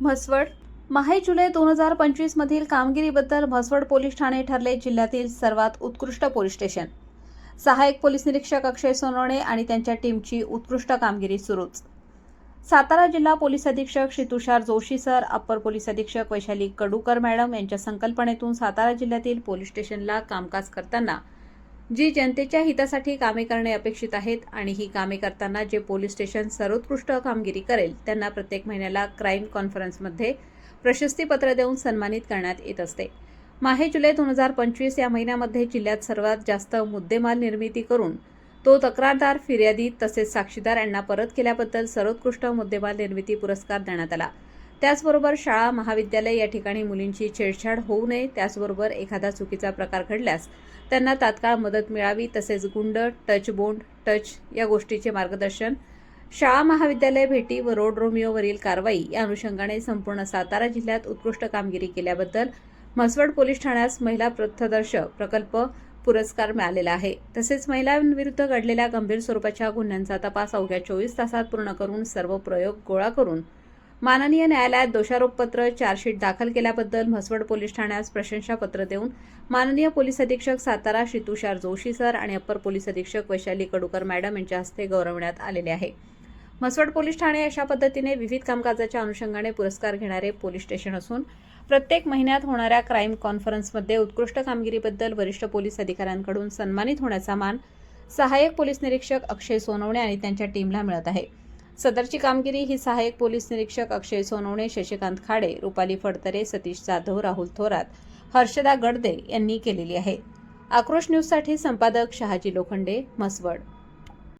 म्हसवड. माहे जुलै दोन हजार पंचवीस मधील कामगिरीबद्दल म्हसवड पोलीस ठाणे ठरले जिल्ह्यातील सर्वात उत्कृष्ट पोलीस स्टेशन. सहाय्यक पोलीस निरीक्षक अक्षय सोनवणे आणि त्यांच्या टीमची उत्कृष्ट कामगिरी सुरूच. सातारा जिल्हा पोलीस अधीक्षक Shri Tushar Joshi sir upper police अधीक्षक वैशाली कडूकर मॅडम यांच्या संकल्पनेतून सातारा जिल्ह्यातील पोलीस स्टेशनला कामकाज करताना जी जनतेच्या हितासाठी कामे करणे अपेक्षित आहेत आणि ही कामे करताना जे पोलीस स्टेशन सर्वोत्कृष्ट कामगिरी करेल त्यांना प्रत्येक महिन्याला क्राईम कॉन्फरन्समध्ये प्रशस्तीपत्र देऊन सन्मानित करण्यात येत असते. माहे जुलै दोन हजार पंचवीस या महिन्यामध्ये जिल्ह्यात सर्वात जास्त मुद्देमाल निर्मिती करून तो तक्रारदार फिर्यादी तसेच साक्षीदार यांना परत केल्याबद्दल सर्वोत्कृष्ट मुद्देमाल निर्मिती पुरस्कार देण्यात आला. त्याचबरोबर शाळा महाविद्यालय या ठिकाणी मुलींची छेडछाड होऊ नये. त्याचबरोबर एखादा चुकीचा प्रकार घडल्यास त्यांना तात्काळ मदत मिळावी. तसेच गुंड टच बोंड टच या गोष्टीचे मार्गदर्शन शाळा महाविद्यालय भेटी व रोड रोमिओवरील कारवाई या अनुषंगाने संपूर्ण सातारा जिल्ह्यात उत्कृष्ट कामगिरी केल्याबद्दल म्हसवड पोलीस ठाण्यास महिला पथदर्श प्रकल्प पुरस्कार मिळालेला आहे. तसेच महिलांविरुद्ध घडलेल्या गंभीर स्वरूपाच्या गुन्ह्यांचा तपास अवघ्या चोवीस तासात पूर्ण करून सर्व प्रयोग गोळा करून माननीय न्यायालयात दोषारोपपत्र चार्जशीट दाखल केल्याबद्दल म्हसवड पोलीस ठाण्यास प्रशंसापत्र देऊन माननीय पोलीस अधीक्षक सातारा श्री तुषार जोशी सर आणि अप्पर पोलीस अधीक्षक वैशाली कडूकर मॅडम यांच्या हस्ते गौरवण्यात आलेले आहे. म्हसवड पोलीस ठाणे अशा पद्धतीने विविध कामकाजाच्या अनुषंगाने पुरस्कार घेणारे पोलीस स्टेशन असून प्रत्येक महिन्यात होणाऱ्या क्राईम कॉन्फरन्समध्ये उत्कृष्ट कामगिरीबद्दल वरिष्ठ पोलीस अधिकाऱ्यांकडून सन्मानित होण्याचा मान सहाय्यक पोलीस निरीक्षक अक्षय सोनवणे आणि त्यांच्या टीमला मिळत आहे. सदरची कामगिरी ही सहाय्यक पोलीस निरीक्षक अक्षय सोनवणे शशिकांत खाडे रुपाली फडतरे सतीश जाधव राहुल थोरात हर्षदा गडदे यांनी केलेली आहे. आक्रोश न्यूजसाठी संपादक शहाजी लोखंडे म्हसवड.